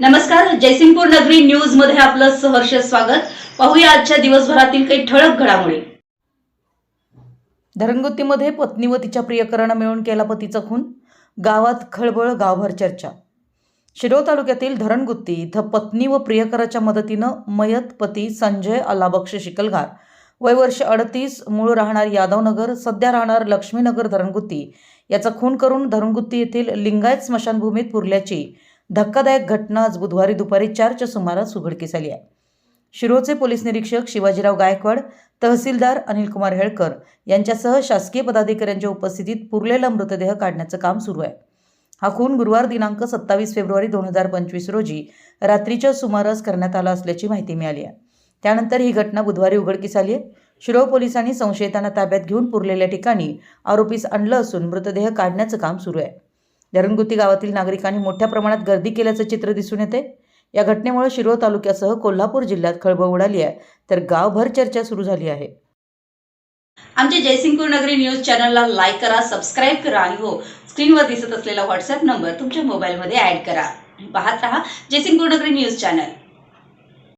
नमस्कार जयसिंगपूर नगरी न्यूजमध्ये आपलं सहर्ष स्वागत. पाहूया आजच्या दिवसभरातील काही ठळक घडामोडी. धरणगुत्तीमध्ये पत्नी व तिच्या प्रियकरानं मिळून केला पतीचा खून. गावात खळबळ गावभर चर्चा. शिरोळ तालुक्यातील धरणगुत्ती इथं पत्नी व प्रियकराच्या मदतीनं मयत पती संजय अलाबक्ष शिकलगार. वय वर्ष अडतीस मूळ राहणार यादवनगर सध्या राहणार लक्ष्मीनगर धरणगुत्ती याचा खून करून धरणगुत्ती येथील लिंगायत स्मशानभूमीत पुरल्याची धक्कादायक घटना आज बुधवारी दुपारी चारच्या सुमारास उघडकीस आली आहे. शिरोचे पोलीस निरीक्षक शिवाजीराव गायकवाड तहसीलदार अनिलकुमार हेळकर यांच्यासह शासकीय पदाधिकाऱ्यांच्या उपस्थितीत पुरलेला मृतदेह काढण्याचं काम सुरू आहे. हा खून गुरुवार दिनांक सत्तावीस फेब्रुवारी दोन हजार पंचवीस रोजी रात्रीच्या सुमारास करण्यात आला असल्याची माहिती मिळाली आहे. त्यानंतर ही घटना बुधवारी उघडकीस आली आहे. शिरोळ पोलिसांनी संशयितांना ताब्यात घेऊन पुरलेल्या ठिकाणी आरोपीस आणलं असून मृतदेह काढण्याचं काम सुरू आहे. धरणगुती गावातील नागरिकांनी मोठ्या प्रमाणात गर्दी केल्याचं चित्र दिसून येते. या घटनेमुळे शिरोळ तालुक्यासह कोल्हापूर जिल्ह्यात खळबळ उडाली आहे. तर गावभर चर्चा सुरू झाली आहे. आमच्या जयसिंगपूर नगरी न्यूज चॅनलला लाईक करा सबस्क्राईब करा आणि हो स्क्रीनवर दिसत असलेला व्हॉट्सअप नंबर तुमच्या मोबाईलमध्ये ऍड करा. पाहत रहा जयसिंगपूर नगरी न्यूज चॅनल.